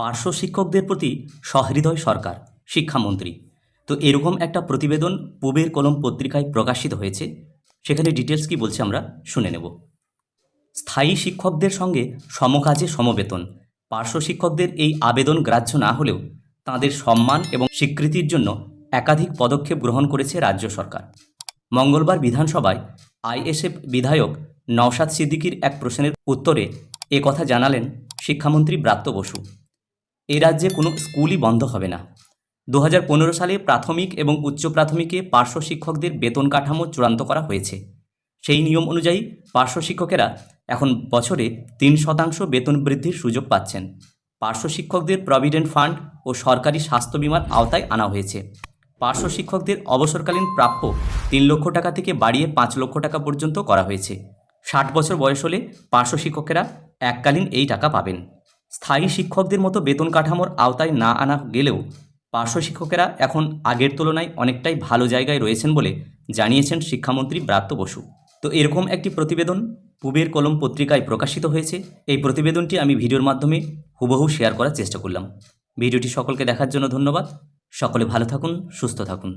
পার্শ্ব শিক্ষকদের প্রতি সহৃদয় সরকার, শিক্ষামন্ত্রী। তো এরকম একটা প্রতিবেদন পুবের কলম পত্রিকায় প্রকাশিত হয়েছে। সেখানে ডিটেলস কি বলছে আমরা শুনে নেব। স্থায়ী শিক্ষকদের সঙ্গে সমকাজে সমবেতন। পার্শ্ব শিক্ষকদের এই আবেদন গ্রাহ্য না হলেও তাঁদের সম্মান এবং স্বীকৃতির জন্য একাধিক পদক্ষেপ গ্রহণ করেছে রাজ্য সরকার। মঙ্গলবার বিধানসভায় আইএসএফ বিধায়ক নওশাদ সিদ্দিকীর এক প্রশ্নের উত্তরে কথা জানালেন শিক্ষামন্ত্রী ব্রাত্য বসু। এ রাজ্যে কোনো স্কুলই বন্ধ হবে না। দু হাজার পনেরো সালে প্রাথমিক এবং উচ্চ প্রাথমিকে পার্শ্ব শিক্ষকদের বেতন কাঠামো চূড়ান্ত করা হয়েছে। সেই নিয়ম অনুযায়ী পার্শ্ব শিক্ষকেরা এখন বছরে তিন শতাংশ বেতন বৃদ্ধির সুযোগ পাচ্ছেন। পার্শ্ব শিক্ষকদের প্রভিডেন্ট ফান্ড ও সরকারি স্বাস্থ্য বিমার আওতায় আনা হয়েছে। পার্শ্ব শিক্ষকদের অবসরকালীন প্রাপ্য তিন লক্ষ টাকা থেকে বাড়িয়ে পাঁচ লক্ষ টাকা পর্যন্ত করা হয়েছে। ষাট বছর বয়স হলে পার্শ্ব শিক্ষকেরা এককালীন এই টাকা পাবেন। স্থায়ী শিক্ষকদের মতো বেতন কাঠামোর আওতায় না আনা গেলেও পার্শ্ব শিক্ষকেরা এখন আগের তুলনায় অনেকটাই ভালো জায়গায় রয়েছেন বলে জানিয়েছেন শিক্ষামন্ত্রী ব্রাত্য বসু। তো এরকম একটি প্রতিবেদন পুবের কলম পত্রিকায় প্রকাশিত হয়েছে। এই প্রতিবেদনটি আমি ভিডিওর মাধ্যমে হুবহু শেয়ার করার চেষ্টা করলাম। ভিডিওটি সকলকে দেখার জন্য ধন্যবাদ। সকলে ভালো থাকুন, সুস্থ থাকুন।